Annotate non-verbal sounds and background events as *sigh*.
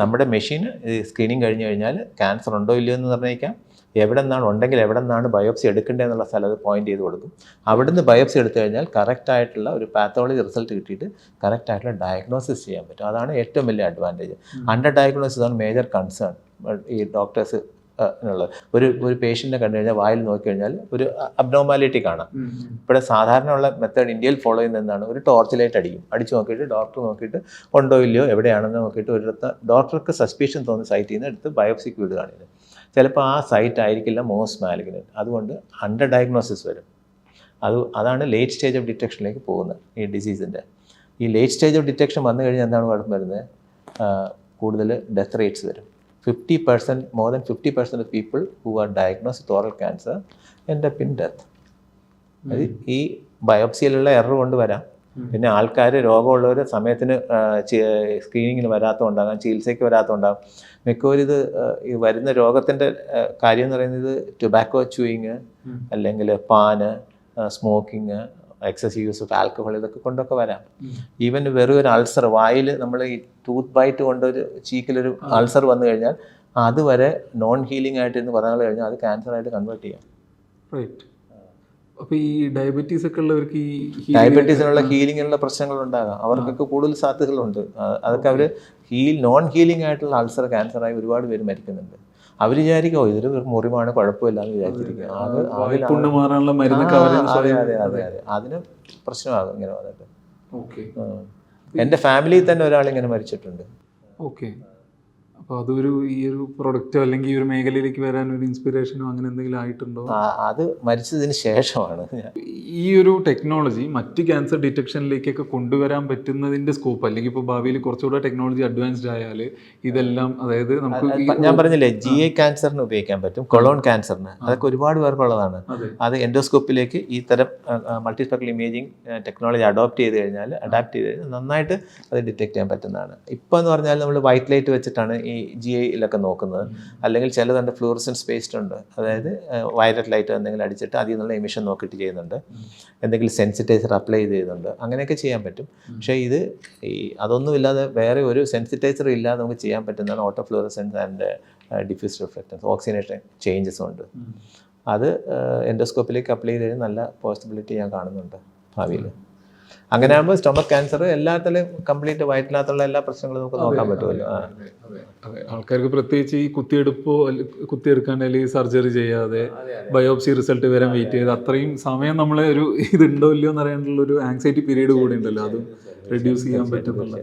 നമ്മുടെ machine screening കഴിഞ്ഞ് കഴിഞ്ഞാൽ ക്യാൻസർ ഉണ്ടോ ഇല്ലയോ എന്ന് നിർണയിക്കാം. എവിടെ നിന്നാണ് ഉണ്ടെങ്കിൽ എവിടെ നിന്നാണ് ബയോപ്സി എടുക്കേണ്ടതെന്നുള്ള സ്ഥലത്ത് പോയിന്റ് ചെയ്ത് കൊടുക്കും. അവിടുന്ന് ബയോപ്സി എടുത്തു കഴിഞ്ഞാൽ കറക്റ്റ് ആയിട്ടുള്ള ഒരു പാത്തോളജി റിസൾട്ട് കിട്ടിയിട്ട് കറക്റ്റ് ആയിട്ടുള്ള ഡയഗ്നോസിസ് ചെയ്യാൻ പറ്റും. അതാണ് ഏറ്റവും വലിയ അഡ്വാന്റേജ് അണ്ടർ ഡയഗ്നോസിസ് ആണ് മേജർ കൺസേൺ ഈ ഡോക്ടേഴ്സ് ഉള്ളത് ഒരു ഒരു പേഷ്യന്റിനെ കണ്ടു കഴിഞ്ഞാൽ വായിൽ നോക്കി കഴിഞ്ഞാൽ ഒരു അബ്നോമാലിറ്റി കാണാം. ഇവിടെ സാധാരണയുള്ള മെത്തേഡ് ഇന്ത്യയിൽ ഫോളോ ചെയ്യുന്ന എന്താണ്? ഒരു ടോർച്ച് ലൈറ്റ് അടിക്കും. അടിച്ച് നോക്കിയിട്ട് ഡോക്ടർ നോക്കിയിട്ട് ഉണ്ടോ ഇല്ലയോ എവിടെയാണെന്ന് നോക്കിയിട്ട് ഒരിടത്ത് ഡോക്ടർക്ക് സസ്പീഷൻ തോന്നുന്ന സൈറ്റിൽ നിന്ന് എടുത്ത് ബയോപ്സിക്ക് വിടുകയാണ് ഇത് ചിലപ്പോൾ ആ സൈറ്റ് ആയിരിക്കില്ല മോസ്റ്റ് മാലിഗ്നന്റ് അതുകൊണ്ട് അണ്ടർ ഡയഗ്നോസിസ് വരും. അത് അതാണ് ലേറ്റ് സ്റ്റേജ് ഓഫ് ഡിറ്റക്ഷനിലേക്ക് പോകുന്നത് ഈ ഡിസീസിന്റെ ഈ ലേറ്റ് സ്റ്റേജ് ഓഫ് ഡിറ്റക്ഷൻ വന്നു കഴിഞ്ഞാൽ എന്താണ് കുഴപ്പം വരുന്നത്? കൂടുതൽ ഡെത്ത് റേറ്റ്സ് വരും. Fifty percent more than fifty percent of people who are diagnose with oral cancer എന്റെ പിൻ ഡെത്ത് അത് ഈ ബയോപ്സിയിലുള്ള എറർ കൊണ്ട് വരാം പിന്നെ ആൾക്കാർ രോഗമുള്ളവർ സമയത്തിന് സ്ക്രീനിങ്ങിന് വരാത്തതുണ്ടാകാം ചികിത്സയ്ക്ക് വരാത്തതുണ്ടാകും മിക്കവരും ഇത് ഈ വരുന്ന രോഗത്തിന്റെ കാര്യം എന്ന് പറയുന്നത് ടൊബാക്കോ ചൂയിങ് അല്ലെങ്കിൽ paan smoking excessive use of alcohol ഇതൊക്കെ കൊണ്ടൊക്കെ വരാം. ഈവൻ വെറും ഒരു അൾസർ വായിൽ നമ്മൾ ഈ ടൂത്ത് ബൈറ്റ് കൊണ്ടൊരു ചീക്കിലൊരു അൾസർ വന്നു കഴിഞ്ഞാൽ അതുവരെ നോൺ ഹീലിംഗ് ആയിട്ട് എന്ന് പറഞ്ഞു കഴിഞ്ഞാൽ അത് ക്യാൻസർ ആയിട്ട് കൺവേർട്ട് ചെയ്യാം. റൈറ്റ് അപ്പൊ ഈ ഡയബറ്റീസ് ഒക്കെ ഉള്ളവർക്ക് ഈ ഈ- ഡയബറ്റീസിനുള്ള ഹീലിങ്ങിനുള്ള പ്രശ്നങ്ങൾ ഉണ്ടാകാം. അവർക്കൊക്കെ കൂടുതൽ സാധ്യതകളുണ്ട്. അതൊക്കെ അവർ ഹീൽ നോൺ ഹീലിംഗ് ആയിട്ടുള്ള അൾസർ ക്യാൻസറായി ഒരുപാട് പേര് മരിക്കുന്നുണ്ട്. അവർ വിചാരിക്കും "ഓ, ഇതൊരു വെറും മുറിവാണ് കുഴപ്പമില്ല എന്ന് വിചാരിച്ചിരിക്കും. അത് അതെ അതെ അതെ അതെ അതിന് പ്രശ്നമാകും ഇങ്ങനെ വന്നിട്ട്. എന്റെ ഫാമിലിയിൽ തന്നെ ഒരാൾ ഇങ്ങനെ മരിച്ചിട്ടുണ്ട്. ഓക്കെ. അപ്പോൾ അതൊരു ഈ ഒരു പ്രൊഡക്റ്റോ അല്ലെങ്കിൽ ഈ ഒരു മേഖലയിലേക്ക് വരാൻ ഒരു ഇൻസ്പിറേഷനോ അങ്ങനെ എന്തെങ്കിലും ആയിട്ടുണ്ടോ? അത് മരിച്ചതിന് ശേഷമാണ്. ഈ ഒരു ടെക്നോളജി മറ്റ് ക്യാൻസർ ഡിറ്റക്ഷനിലേക്കൊക്കെ കൊണ്ടുവരാൻ പറ്റുന്നതിന്റെ സ്കോപ്പ് അല്ലെങ്കിൽ ഇപ്പോൾ ഭാവിയിൽ കുറച്ചുകൂടെ ടെക്നോളജി അഡ്വാൻസ്ഡ് ആയാൽ ഇതെല്ലാം അതായത് നമുക്ക് ഞാൻ പറഞ്ഞില്ലേ ജി ഐ ക്യാൻസറിന് ഉപയോഗിക്കാൻ പറ്റും കൊളോൺ ക്യാൻസറിന് അതൊക്കെ ഒരുപാട് പേർക്കുള്ളതാണ്. അത്. എൻഡോസ്കോപ്പിലേക്ക് ഈ തരം മൾട്ടിസ്പെക്കൽ ഇമേജിങ് ടെക്നോളജി അഡോപ്റ്റ് ചെയ്ത് കഴിഞ്ഞാൽ അഡാപ്റ്റ് ചെയ്ത് കഴിഞ്ഞാൽ നന്നായിട്ട് അത് ഡിറ്റക്ട് ചെയ്യാൻ പറ്റുന്നതാണ്. ഇപ്പോൾ എന്ന് പറഞ്ഞാൽ നമ്മൾ വൈറ്റ് ലൈറ്റ് വെച്ചിട്ടാണ് ഈ ജി ഐയിലൊക്കെ നോക്കുന്നത്. അല്ലെങ്കിൽ ചിലതുണ്ട് ഫ്ലൂറസൻസ് പേസ്റ്റ് ഉണ്ട്. അതായത് വയലറ്റ് ലൈറ്റ് എന്തെങ്കിലും അടിച്ചിട്ട് അതിൽ നിന്നുള്ള എമിഷൻ നോക്കിയിട്ട് ചെയ്യുന്നുണ്ട്. എന്തെങ്കിലും സെൻസിറ്റൈസർ അപ്ലൈ ചെയ്യുന്നുണ്ട്. അങ്ങനെയൊക്കെ ചെയ്യാൻ പറ്റും. പക്ഷേ ഇത് ഈ അതൊന്നുമില്ലാതെ വേറെ ഒരു സെൻസിറ്റൈസർ ഇല്ലാതെ നമുക്ക് ചെയ്യാൻ പറ്റുന്നതാണ് auto fluorescence and diffuse reflectance oxygenation ചേഞ്ചസും ഉണ്ട് അത് എൻഡോസ്കോപ്പിലേക്ക് അപ്ലൈ ചെയ്ത് കഴിഞ്ഞാൽ നല്ല പോസിബിലിറ്റി ഞാൻ കാണുന്നുണ്ട് ഭാവിയിൽ. അങ്ങനെ ആകുമ്പോൾ സ്റ്റൊമക് ക്യാൻസർ എല്ലാത്തിലും കംപ്ലീറ്റ് വയറ്റിനകത്തുള്ള എല്ലാ പ്രശ്നങ്ങളും നമുക്ക് നോക്കാൻ പറ്റുമല്ലോ ആൾക്കാർക്ക് പ്രത്യേകിച്ച് ഈ കുത്തിയെടുപ്പോ കുത്തിയെടുക്കാൻ അല്ലെങ്കിൽ സർജറി ചെയ്യാതെ ബയോപ്സി റിസൾട്ട് വരാൻ വെയിറ്റ് ചെയ്ത് അത്രയും സമയം നമ്മളെ ഒരു *laughs* ഇതുണ്ടോ ഇല്ലയോ എന്ന് അറിയാനുള്ള ഒരു ആങ്സൈറ്റി പീരീഡ് കൂടി ഉണ്ടല്ലോ. അതും റെഡ്യൂസ് ചെയ്യാൻ പറ്റുന്നുള്ള